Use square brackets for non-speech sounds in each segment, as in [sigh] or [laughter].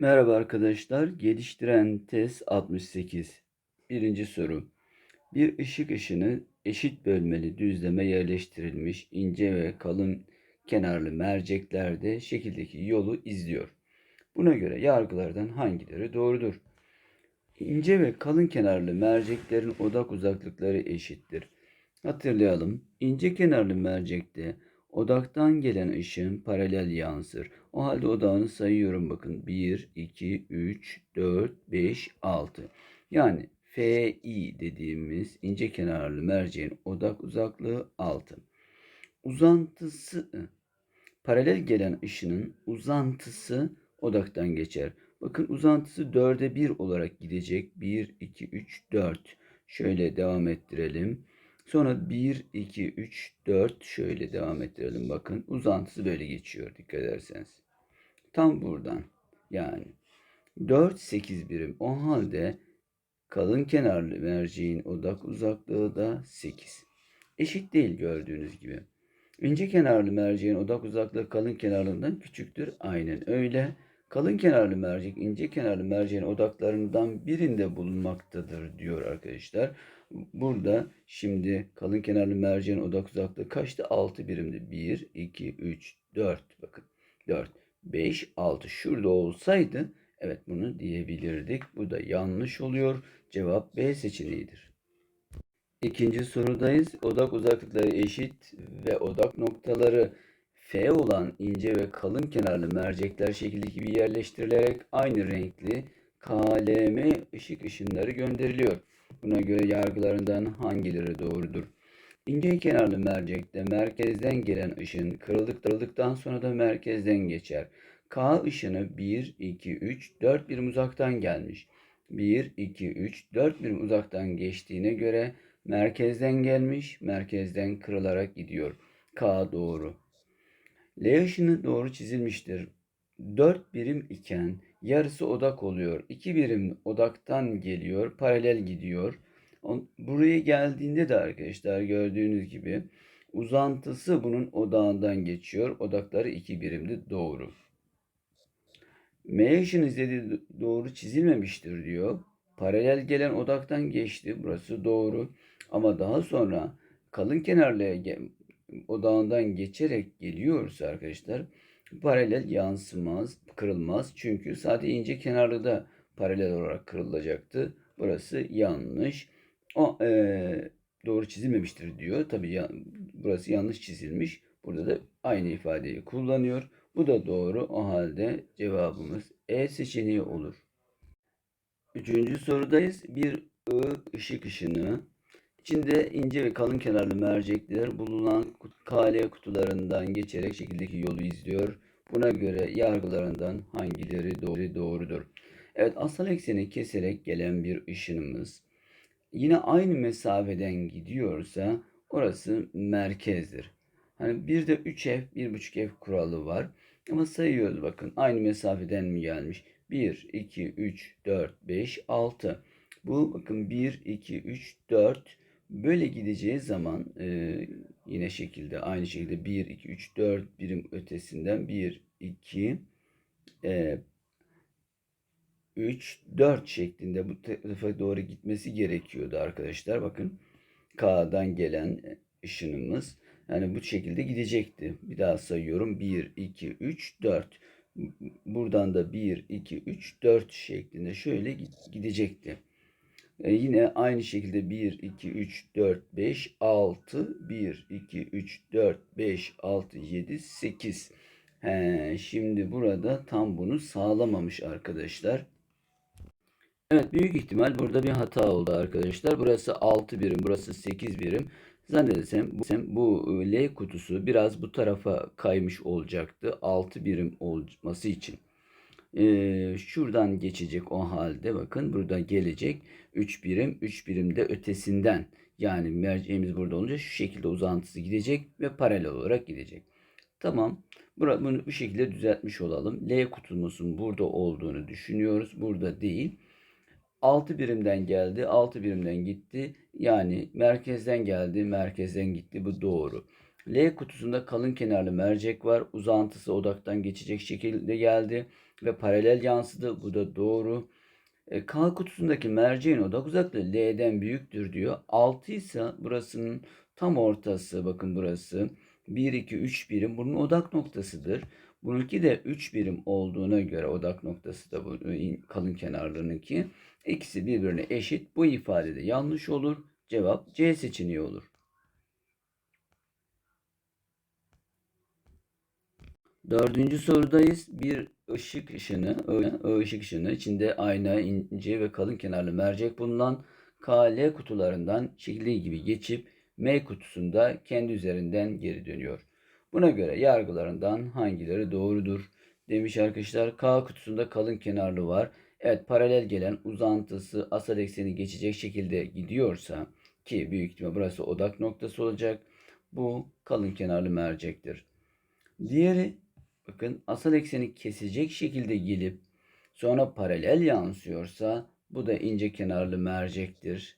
Merhaba arkadaşlar. Geliştiren test 68. Birinci soru. Bir ışık ışını eşit bölmeli düzleme yerleştirilmiş ince ve kalın kenarlı merceklerde şekildeki yolu izliyor. Buna göre yargılardan hangileri doğrudur? İnce ve kalın kenarlı merceklerin odak uzaklıkları eşittir. Hatırlayalım. İnce kenarlı mercekte odaktan gelen ışığın paralel yansır. O halde odağını sayıyorum bakın. 1, 2, 3, 4, 5, 6. Yani FI dediğimiz ince kenarlı merceğin odak uzaklığı 6. Uzantısı paralel gelen ışının uzantısı odaktan geçer. Bakın uzantısı 4'e 1 olarak gidecek. 1, 2, 3, 4. Şöyle devam ettirelim. Sonra 1, 2, 3, 4 şöyle devam ettirelim. Bakın uzantısı böyle geçiyor dikkat ederseniz. Tam buradan yani 4, 8 birim. O halde kalın kenarlı merceğin odak uzaklığı da 8. Eşit değil gördüğünüz gibi. İnce kenarlı merceğin odak uzaklığı kalın kenarlığından küçüktür. Aynen öyle. Kalın kenarlı mercek ince kenarlı merceğin odaklarından birinde bulunmaktadır diyor arkadaşlar. Burada şimdi kalın kenarlı merceğin odak uzaklığı kaçtı? 6 birimdi. 1, 2, 3, 4. Bakın 4, 5, 6. Şurada olsaydı evet bunu diyebilirdik. Bu da yanlış oluyor. Cevap B seçeneğidir. İkinci sorudayız. Odak uzaklıkları eşit ve odak noktaları F olan ince ve kalın kenarlı mercekler şekildeki gibi yerleştirilerek aynı renkli KLM ışık ışınları gönderiliyor. Buna göre yargılarından hangileri doğrudur? İnce kenarlı mercekte merkezden gelen ışın kırıldıktan sonra da merkezden geçer. K ışını 1, 2, 3, 4 birim uzaktan gelmiş. 1, 2, 3, 4 birim uzaktan geçtiğine göre merkezden gelmiş, merkezden kırılarak gidiyor. K doğru. L ışını doğru çizilmiştir. 4 birim iken yarısı odak oluyor. 2 birim odaktan geliyor, paralel gidiyor. Buraya geldiğinde de arkadaşlar gördüğünüz gibi uzantısı bunun odağından geçiyor. Odakları 2 birimdi doğru. M ışını izlediği doğru çizilmemiştir diyor. Paralel gelen odaktan geçti. Burası doğru. Ama daha sonra kalın kenarlıya odağından geçerek geliyorsa arkadaşlar paralel yansımaz, kırılmaz. Çünkü sadece ince kenarlı da paralel olarak kırılacaktı. Burası yanlış. O e, doğru çizilmemiştir diyor. Tabii ya, burası yanlış çizilmiş. Burada da aynı ifadeyi kullanıyor. Bu da doğru. O halde cevabımız E seçeneği olur. Üçüncü sorudayız. Bir I ışık ışını İçinde ince ve kalın kenarlı mercekler bulunan kale kutularından geçerek şekildeki yolu izliyor. Buna göre yargılarından hangileri doğru doğrudur? Evet asal ekseni keserek gelen bir ışınımız yine aynı mesafeden gidiyorsa orası merkezdir. Hani bir de 3F, 1.5F kuralı var. Ama sayıyoruz bakın aynı mesafeden mi gelmiş? 1, 2, 3, 4, 5, 6. Bu bakın 1, 2, 3, 4, Böyle gideceği zaman e, yine şekilde aynı şekilde 1, 2, 3, 4 birim ötesinden 1, 2, e, 3, 4 şeklinde bu tarafa doğru gitmesi gerekiyordu arkadaşlar. Bakın K'dan gelen ışınımız yani bu şekilde gidecekti. Bir daha sayıyorum. 1, 2, 3, 4. Buradan da 1, 2, 3, 4 şeklinde şöyle gidecekti. E yine aynı şekilde 1, 2, 3, 4, 5, 6, 1, 2, 3, 4, 5, 6, 7, 8. He, şimdi burada tam bunu sağlamamış arkadaşlar. Evet büyük ihtimal burada bir hata oldu arkadaşlar. Burası 6 birim, burası 8 birim. Zannedersem bu, bu L kutusu biraz bu tarafa kaymış olacaktı. 6 birim olması için. Ee, şuradan geçecek o halde bakın burada gelecek 3 birim 3 birim de ötesinden yani merceğimiz burada olunca şu şekilde uzantısı gidecek ve paralel olarak gidecek. Tamam. Bunu bu şekilde düzeltmiş olalım. L kutumuzun burada olduğunu düşünüyoruz. Burada değil. 6 birimden geldi. 6 birimden gitti. Yani merkezden geldi. Merkezden gitti. Bu doğru. L kutusunda kalın kenarlı mercek var. Uzantısı odaktan geçecek şekilde geldi ve paralel yansıdı. Bu da doğru. E, K kutusundaki merceğin odak uzaklığı L'den büyüktür diyor. 6 ise burasının tam ortası bakın burası. 1, 2, 3 birim bunun odak noktasıdır. Bununki de 3 birim olduğuna göre odak noktası da bu e, kalın kenarlarınınki. İkisi birbirine eşit. Bu ifadede yanlış olur. Cevap C seçeneği olur. Dördüncü sorudayız. Bir ışık ışını, o ışık ışını içinde ayna, ince ve kalın kenarlı mercek bulunan KL kutularından şekli gibi geçip M kutusunda kendi üzerinden geri dönüyor. Buna göre yargılarından hangileri doğrudur? Demiş arkadaşlar. K kutusunda kalın kenarlı var. Evet paralel gelen uzantısı asal ekseni geçecek şekilde gidiyorsa ki büyük ihtimal burası odak noktası olacak. Bu kalın kenarlı mercektir. Diğeri bakın asal ekseni kesecek şekilde gelip sonra paralel yansıyorsa bu da ince kenarlı mercektir.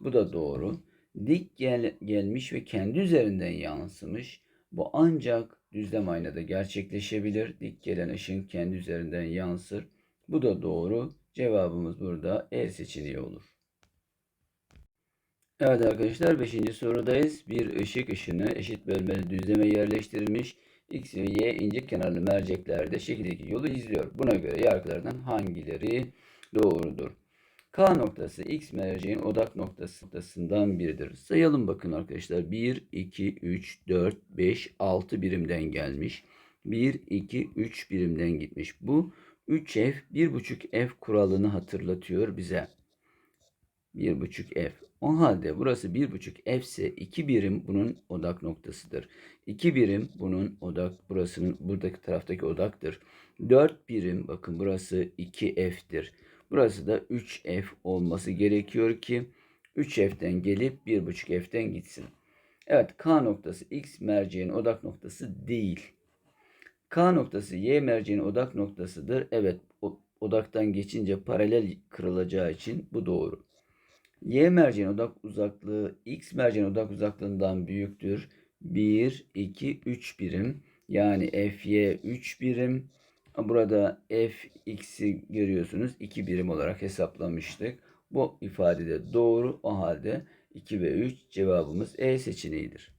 Bu da doğru. Dik gel gelmiş ve kendi üzerinden yansımış. Bu ancak düzlem aynada gerçekleşebilir. Dik gelen ışın kendi üzerinden yansır. Bu da doğru. Cevabımız burada E seçeneği olur. Evet arkadaşlar 5. sorudayız. Bir ışık ışını eşit bölmeli düzleme yerleştirilmiş. X ve Y ince kenarlı merceklerde şekildeki yolu izliyor. Buna göre yargılardan hangileri doğrudur? K noktası X merceğin odak noktasından biridir. Sayalım bakın arkadaşlar. 1, 2, 3, 4, 5, 6 birimden gelmiş. 1, 2, 3 birimden gitmiş. Bu 3F 1.5F kuralını hatırlatıyor bize. 1.5F. O halde burası 1.5F ise 2 birim bunun odak noktasıdır. 2 birim bunun odak burasının buradaki taraftaki odaktır. 4 birim bakın burası 2F'tir. Burası da 3F olması gerekiyor ki 3F'den gelip 1.5F'den gitsin. Evet K noktası X merceğin odak noktası değil. K noktası Y merceğin odak noktasıdır. Evet odaktan geçince paralel kırılacağı için bu doğru. Y merceğin odak uzaklığı X merceğin odak uzaklığından büyüktür. 1, 2, 3 birim. Yani FY 3 birim. Burada Fx'i görüyorsunuz. 2 birim olarak hesaplamıştık. Bu ifade de doğru. O halde 2 ve 3 cevabımız E seçeneğidir.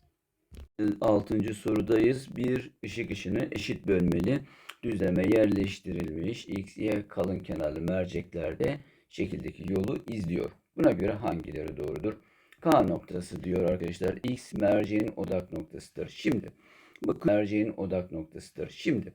6. sorudayız. Bir ışık ışını eşit bölmeli düzleme yerleştirilmiş X, Y kalın kenarlı merceklerde şekildeki yolu izliyor. Buna göre hangileri doğrudur? K noktası diyor arkadaşlar. X merceğin odak noktasıdır. Şimdi bakın merceğin odak noktasıdır. Şimdi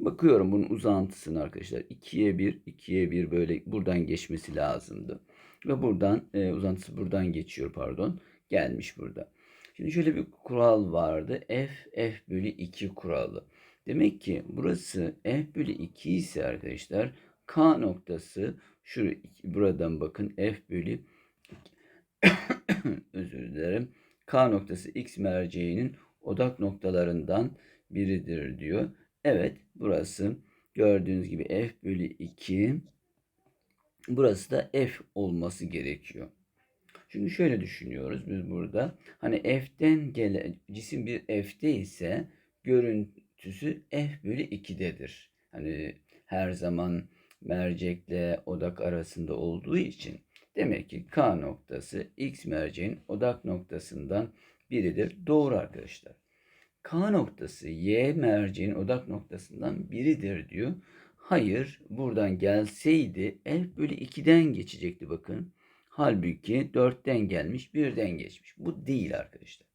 bakıyorum bunun uzantısını arkadaşlar. 2'ye 1, 2'ye 1 böyle buradan geçmesi lazımdı. Ve buradan e, uzantısı buradan geçiyor pardon. Gelmiş burada. Şimdi şöyle bir kural vardı. F, F bölü 2 kuralı. Demek ki burası F bölü 2 ise arkadaşlar K noktası şu buradan bakın F bölü [coughs] özür dilerim. K noktası X merceğinin odak noktalarından biridir diyor. Evet burası gördüğünüz gibi F bölü 2 burası da F olması gerekiyor. Şimdi şöyle düşünüyoruz biz burada. Hani F'den gelen cisim bir F'te ise görüntüsü F bölü 2'dedir. Hani her zaman mercekle odak arasında olduğu için demek ki K noktası X merceğin odak noktasından biridir. Doğru arkadaşlar. K noktası Y merceğin odak noktasından biridir diyor. Hayır buradan gelseydi F bölü 2'den geçecekti bakın. Halbuki 4'ten gelmiş 1'den geçmiş. Bu değil arkadaşlar.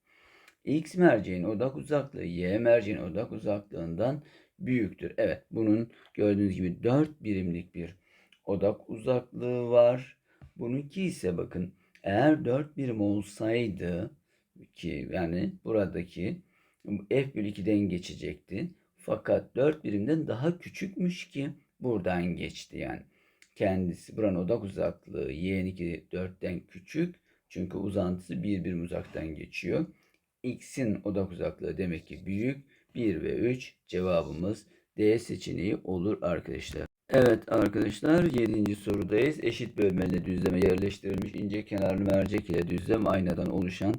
X merceğin odak uzaklığı Y merceğin odak uzaklığından büyüktür. Evet bunun gördüğünüz gibi 4 birimlik bir odak uzaklığı var. Bununki ise bakın eğer 4 birim olsaydı ki yani buradaki f bölü 2'den geçecekti. Fakat 4 birimden daha küçükmüş ki buradan geçti yani. Kendisi buranın odak uzaklığı y'ninki 4'ten küçük. Çünkü uzantısı bir birim uzaktan geçiyor. X'in odak uzaklığı demek ki büyük. 1 ve 3 cevabımız D seçeneği olur arkadaşlar. Evet arkadaşlar 7. sorudayız. Eşit bölmeli düzleme yerleştirilmiş ince kenarlı mercek ile düzlem aynadan oluşan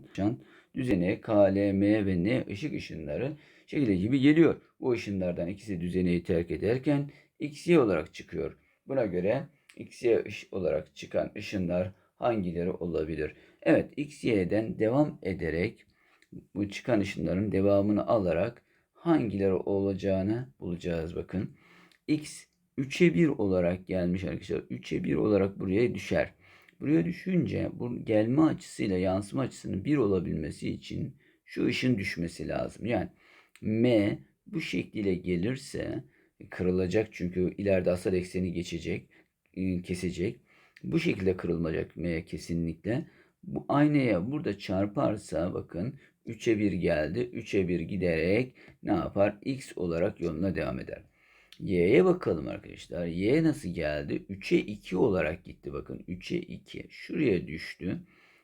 düzeneye K, L, M ve N ışık ışınları şekilde gibi geliyor. Bu ışınlardan ikisi düzeneyi terk ederken X, Y olarak çıkıyor. Buna göre X, Y ış- olarak çıkan ışınlar hangileri olabilir? Evet, X, Y'den devam ederek bu çıkan ışınların devamını alarak hangileri olacağını bulacağız bakın. X 3'e 1 olarak gelmiş arkadaşlar. 3'e 1 olarak buraya düşer. Buraya düşünce bu gelme açısıyla yansıma açısının 1 olabilmesi için şu ışın düşmesi lazım. Yani M bu şekliyle gelirse kırılacak çünkü ileride asal ekseni geçecek, e, kesecek. Bu şekilde kırılacak M kesinlikle. Bu aynaya burada çarparsa bakın 3'e 1 geldi. 3'e 1 giderek ne yapar? X olarak yoluna devam eder. Y'ye bakalım arkadaşlar. Y nasıl geldi? 3'e 2 olarak gitti. Bakın 3'e 2. Şuraya düştü.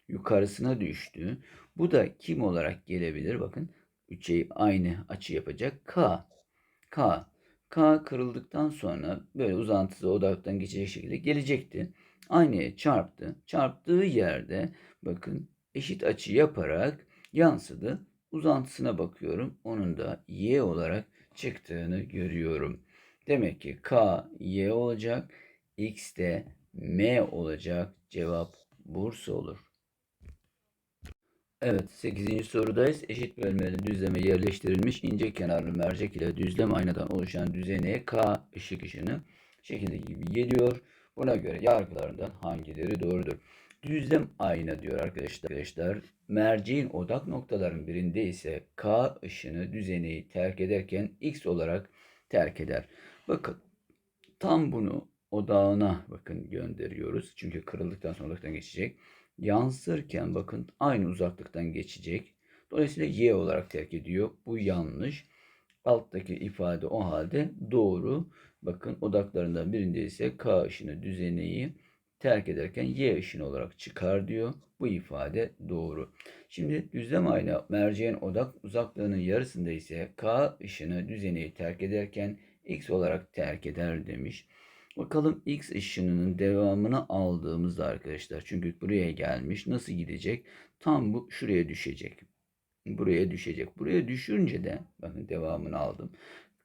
Yukarısına düştü. Bu da kim olarak gelebilir? Bakın 3'e aynı açı yapacak. K. K. K kırıldıktan sonra böyle uzantısı odaktan geçecek şekilde gelecekti. Aynaya çarptı. Çarptığı yerde bakın eşit açı yaparak yansıdı. Uzantısına bakıyorum. Onun da Y olarak çıktığını görüyorum. Demek ki K Y olacak. X de M olacak. Cevap Bursa olur. Evet 8. sorudayız. Eşit bölmeli düzleme yerleştirilmiş ince kenarlı mercek ile düzlem aynadan oluşan düzeneye K ışık ışını şekilde gibi geliyor. Buna göre yargılarından hangileri doğrudur? Düzlem ayna diyor arkadaşlar. Arkadaşlar merceğin odak noktaların birinde ise K ışını düzeneyi terk ederken X olarak terk eder. Bakın tam bunu odağına bakın gönderiyoruz. Çünkü kırıldıktan sonra odaktan geçecek. Yansırken bakın aynı uzaklıktan geçecek. Dolayısıyla Y olarak terk ediyor. Bu yanlış. Alttaki ifade o halde doğru. Bakın odaklarından birinde ise K ışını düzeneyi terk ederken Y ışını olarak çıkar diyor. Bu ifade doğru. Şimdi düzlem ayna merceğin odak uzaklığının yarısında ise K ışını düzeneyi terk ederken X olarak terk eder demiş. Bakalım X ışınının devamını aldığımızda arkadaşlar. Çünkü buraya gelmiş. Nasıl gidecek? Tam bu şuraya düşecek. Buraya düşecek. Buraya düşünce de bakın devamını aldım.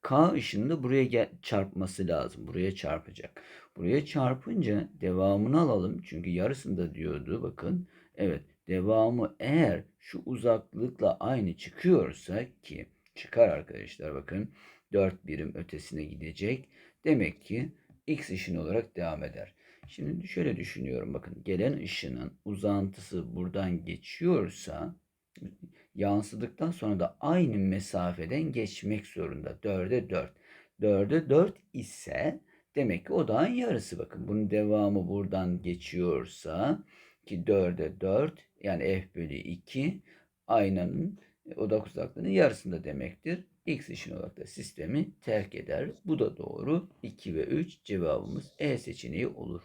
K ışını da buraya gel çarpması lazım. Buraya çarpacak. Buraya çarpınca devamını alalım. Çünkü yarısında diyordu. Bakın. Evet. Devamı eğer şu uzaklıkla aynı çıkıyorsa ki çıkar arkadaşlar bakın. 4 birim ötesine gidecek. Demek ki X ışını olarak devam eder. Şimdi şöyle düşünüyorum bakın. Gelen ışının uzantısı buradan geçiyorsa yansıdıktan sonra da aynı mesafeden geçmek zorunda. 4'e 4. 4'e 4 ise demek ki odağın yarısı bakın. Bunun devamı buradan geçiyorsa ki 4'e 4 yani F bölü 2 aynanın odak uzaklığının yarısında demektir. X ışın olarak da sistemi terk eder. Bu da doğru. 2 ve 3 cevabımız E seçeneği olur.